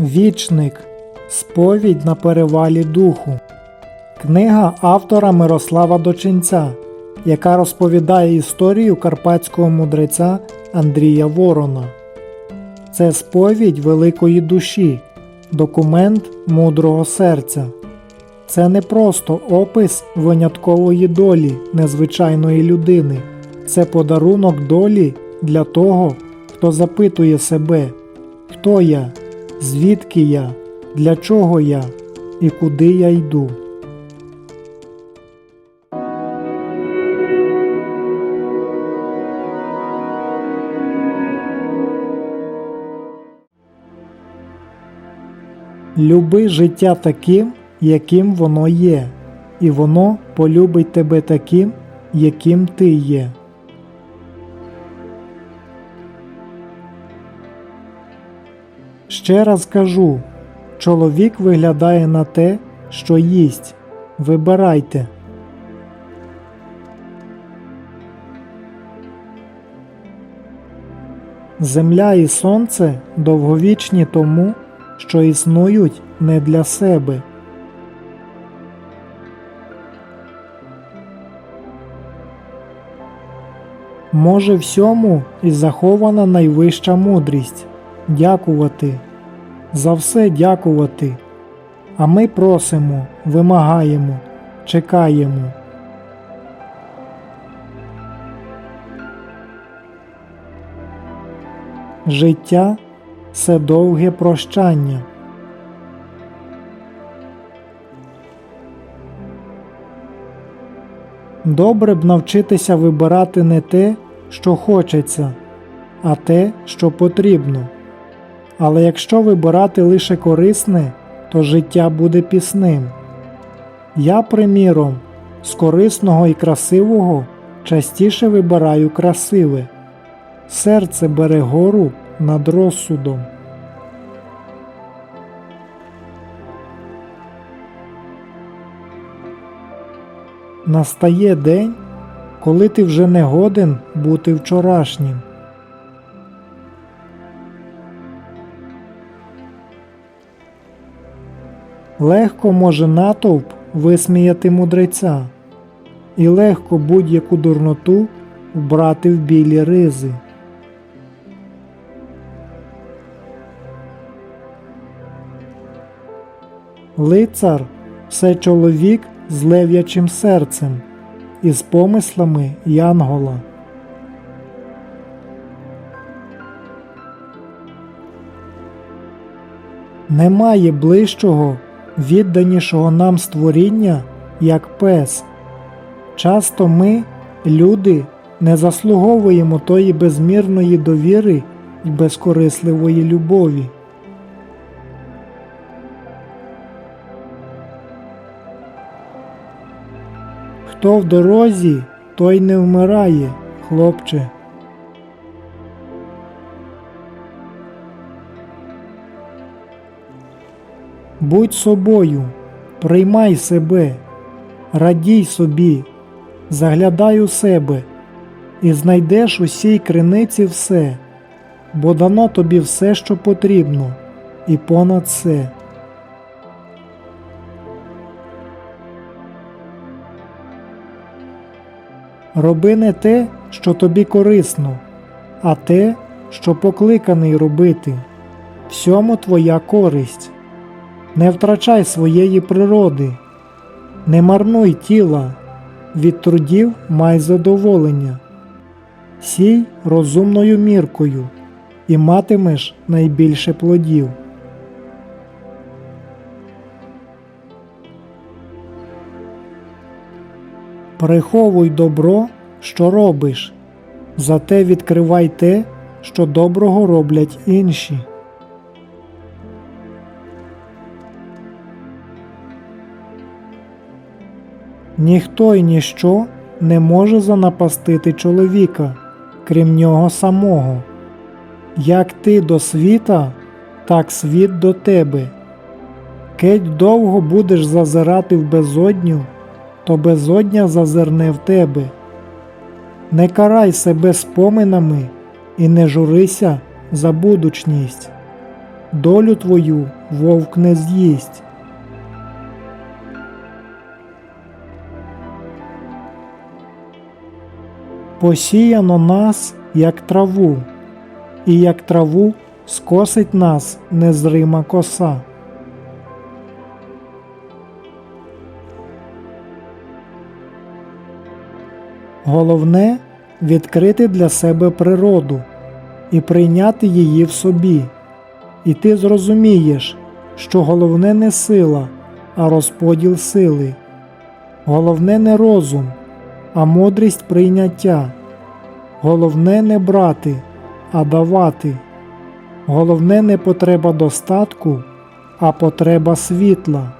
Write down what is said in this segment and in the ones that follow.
Вічник. Сповідь на перевалі духу. Книга автора Мирослава Дочинця, яка розповідає історію карпатського мудреця Андрія Ворона. Це сповідь великої душі, документ мудрого серця. Це не просто опис виняткової долі незвичайної людини, це подарунок долі для того, хто запитує себе, хто я, звідки я, для чого я і куди я йду. Люби життя таким, яким воно є, і воно полюбить тебе таким, яким ти є. Ще раз кажу: чоловік виглядає на те, що їсть. Вибирайте. Земля і сонце довговічні тому, що існують не для себе. Може всьому і захована найвища мудрість дякувати, за все дякувати. А ми просимо, вимагаємо, чекаємо. Життя це довге прощання. Добре б навчитися вибирати не те, що хочеться, а те, що потрібно. Але якщо вибирати лише корисне, то життя буде пісним. Я, приміром, з корисного і красивого частіше вибираю красиве. Серце бере гору над розсудом. Настає день, коли ти вже не годен бути вчорашнім. Легко може натовп висміяти мудреця, і легко будь-яку дурноту вбрати в білі ризи. Лицар це чоловік з лев'ячим серцем і з помислами Янгола. Немає ближчого, відданішого нам створіння, як пес. Часто ми, люди, не заслуговуємо тої безмірної довіри і безкорисливої любові. Хто в дорозі, той не вмирає, хлопче. Будь собою, приймай себе, радій собі, заглядай у себе і знайдеш у сій криниці все, бо дано тобі все, що потрібно, і понад все. Роби не те, що тобі корисно, а те, що покликаний робити. Всьому твоя користь. Не втрачай своєї природи, не марнуй тіла, від трудів май задоволення. Сій розумною міркою і матимеш найбільше плодів. Приховуй добро, що робиш, зате відкривай те, що доброго роблять інші. Ніхто й ніщо не може занапастити чоловіка, крім нього самого. Як ти до світа, так світ до тебе. Кеть довго будеш зазирати в безодню, то безодня зазирне в тебе. Не карай себе споминами і не журися за будучність. долю твою вовк не з'їсть. Посіяно нас, як траву, і як траву скосить нас незрима коса. Головне відкрити для себе природу і прийняти її в собі. І ти зрозумієш, що головне не сила, а розподіл сили. Головне не розум, а мудрість прийняття. Головне не брати, а давати. Головне не потреба достатку, а потреба світла.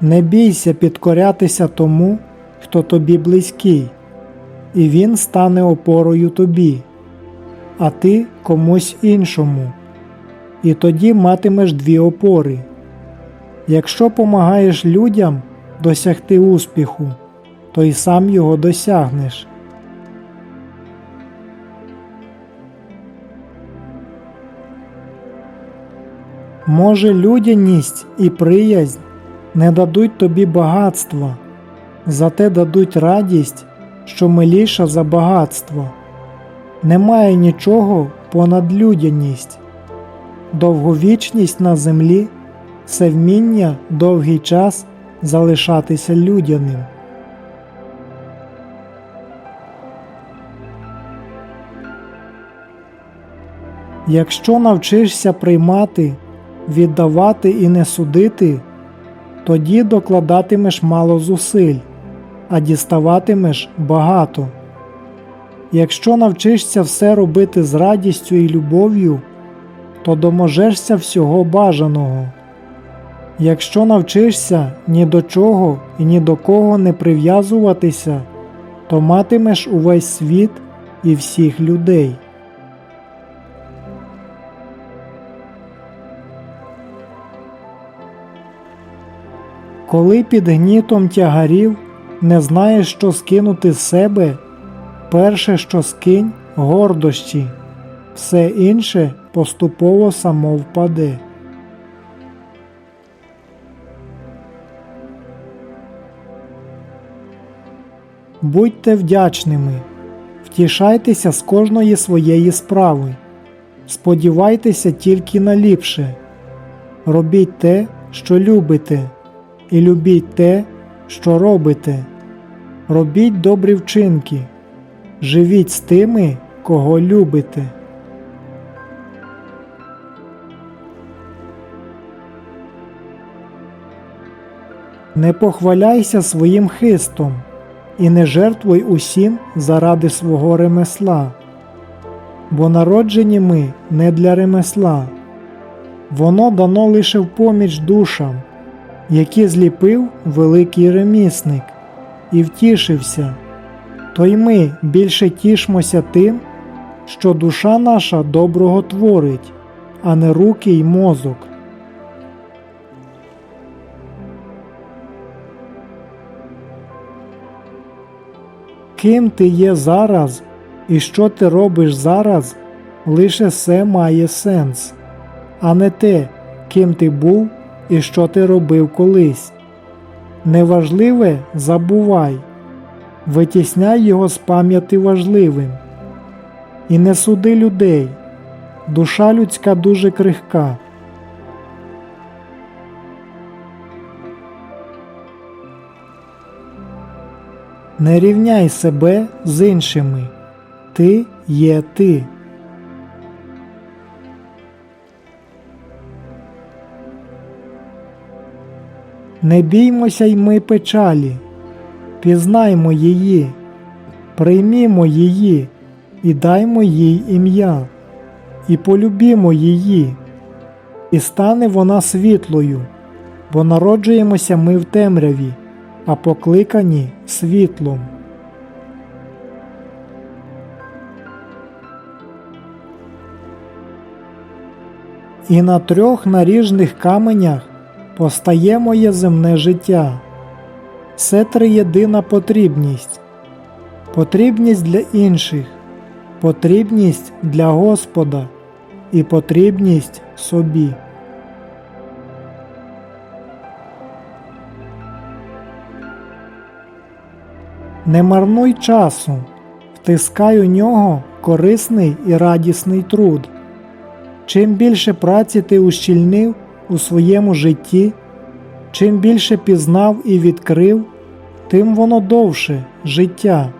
Не бійся підкорятися тому, хто тобі близький, і він стане опорою тобі, а ти комусь іншому. І тоді матимеш дві опори. Якщо помагаєш людям досягти успіху, то й сам його досягнеш. Може, людяність і приязнь не дадуть тобі багатства, зате дадуть радість, що миліша за багатство. Немає нічого понад людяність. Довговічність на землі це вміння довгий час залишатися людяним. Якщо навчишся приймати, віддавати і не судити, тоді докладатимеш мало зусиль, а діставатимеш багато. Якщо навчишся все робити з радістю і любов'ю, то доможешся всього бажаного. Якщо навчишся ні до чого і ні до кого не прив'язуватися, то матимеш увесь світ і всіх людей. Коли під гнітом тягарів не знаєш, що скинути з себе, перше, що скинь гордощі, все інше поступово само впаде. Будьте вдячними, втішайтеся з кожної своєї справи, сподівайтеся тільки на ліпше, робіть те, що любите, і любіть те, що робите, робіть добрі вчинки, живіть з тими, кого любите. Не похваляйся своїм хистом і не жертвуй усім заради свого ремесла, бо народжені ми не для ремесла, воно дано лише в поміч душам, які зліпив великий ремісник, і втішився, то й ми більше тішмося тим, що душа наша доброго творить, а не руки й мозок. Ким ти є зараз і що ти робиш зараз, лише це має сенс, а не те, ким ти був і що ти робив колись. Неважливе забувай, витісняй його з пам'яті важливим. І не суди людей, душа людська дуже крихка. Не рівняй себе з іншими. Ти є ти. Не біймося й ми печалі, пізнаймо її, приймімо її і даймо їй ім'я, і полюбімо її, і стане вона світлою, бо народжуємося ми в темряві а покликані світлом. І на трьох наріжних каменях постає моє земне життя. Це триєдина потрібність потрібність для інших, потрібність для Господа і потрібність собі. Не марнуй часу, втискай у нього корисний і радісний труд. Чим більше праці ти ущільнив у своєму житті, чим більше пізнав і відкрив, тим воно довше життя.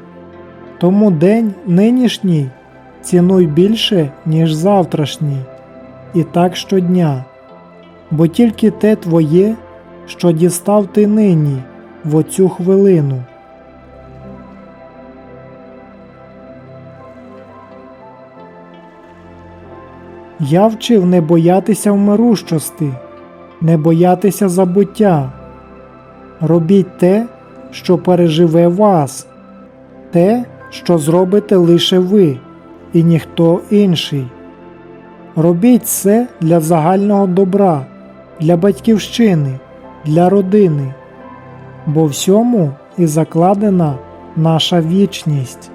Тому день нинішній цінуй більше, ніж завтрашній, і так щодня, бо тільки те твоє, що дістав ти нині в оцю хвилину. Я вчив не боятися вмирущости, не боятися забуття. Робіть те, що переживе вас, те, що зробите лише ви і ніхто інший. Робіть це для загального добра, для батьківщини, для родини, бо всьому і закладена наша вічність.